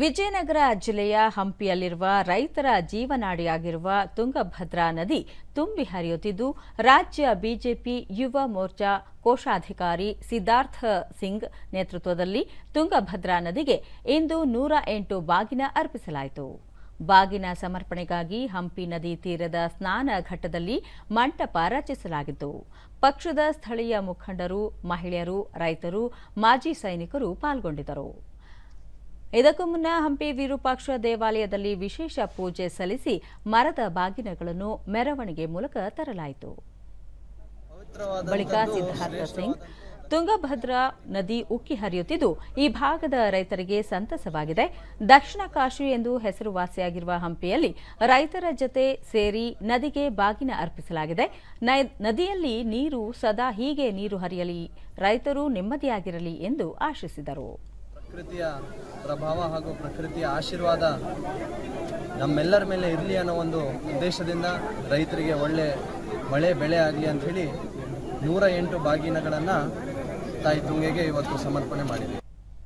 ವಿಜಯನಗರ ಜಿಲ್ಲೆಯ ಹಂಪಿಯಲ್ಲಿರುವ ರೈತರ ಜೀವನಾಡಿಯಾಗಿರುವ ತುಂಗಭದ್ರಾ ನದಿ ತುಂಬಿ ಹರಿಯುತ್ತಿದ್ದು, ರಾಜ್ಯ ಬಿಜೆಪಿ ಯುವ ಮೋರ್ಚಾ ಕೋಶಾಧಿಕಾರಿ ಸಿದ್ಧಾರ್ಥ ಸಿಂಗ್ ನೇತೃತ್ವದಲ್ಲಿ ತುಂಗಭದ್ರಾ ನದಿಗೆ ಇಂದು ನೂರ ಎಂಟು ಬಾಗಿನ ಅರ್ಪಿಸಲಾಯಿತು. ಬಾಗಿನ ಸಮರ್ಪಣೆಗಾಗಿ ಹಂಪಿ ನದಿ ತೀರದ ಸ್ನಾನ ಘಟ್ಟದಲ್ಲಿ ಮಂಟಪ ರಚಿಸಲಾಗಿತ್ತು. ಪಕ್ಷದ ಸ್ಥಳೀಯ ಮುಖಂಡರು, ಮಹಿಳೆಯರು, ರೈತರು, ಮಾಜಿ ಸೈನಿಕರು ಪಾಲ್ಗೊಂಡಿದ್ದರು. ಇದಕ್ಕೂ ಮುನ್ನ ಹಂಪಿ ವಿರೂಪಾಕ್ಷ ದೇವಾಲಯದಲ್ಲಿ ವಿಶೇಷ ಪೂಜೆ ಸಲ್ಲಿಸಿ ಮರದ ಬಾಗಿನಗಳನ್ನು ಮೆರವಣಿಗೆ ಮೂಲಕ ತರಲಾಯಿತು. ಬಳಿಕ ಸಿದ್ಧಾರ್ಥ ಸಿಂಗ್ ತುಂಗಭದ್ರಾ ನದಿ ಉಕ್ಕಿ ಹರಿಯುತ್ತಿದ್ದು ಈ ಭಾಗದ ರೈತರಿಗೆ ಸಂತಸವಾಗಿದೆ. ದಕ್ಷಿಣ ಕಾಶಿ ಎಂದು ಹೆಸರುವಾಸಿಯಾಗಿರುವ ಹಂಪಿಯಲ್ಲಿ ರೈತರ ಜತೆ ಸೇರಿ ನದಿಗೆ ಬಾಗಿನ ಅರ್ಪಿಸಲಾಗಿದೆ. ನದಿಯಲ್ಲಿ ನೀರು ಸದಾ ಹೀಗೆ ನೀರು ಹರಿಯಲಿ ರೈತರು ನೆಮ್ಮದಿಯಾಗಿರಲಿ ಎಂದು ಆಶಿಸಿದರು. ಪ್ರಕೃತಿಯ ಪ್ರಭಾವ ಹಾಗೂ ಪ್ರಕೃತಿಯ ಆಶೀರ್ವಾದ ನಮ್ಮೆಲ್ಲರ ಮೇಲೆ ಇರಲಿ ಅನ್ನೋ ಒಂದು ಉದ್ದೇಶದಿಂದ ರೈತರಿಗೆ ಒಳ್ಳೆ ಮಳೆ ಬೆಳೆ ಆಗಲಿ ಅಂಥೇಳಿ ನೂರ ಎಂಟು ಬಾಗಿನಗಳನ್ನು ತಾಯಿ ತುಂಗೆಗೆ ಇವತ್ತು ಸಮರ್ಪಣೆ ಮಾಡಿದೆ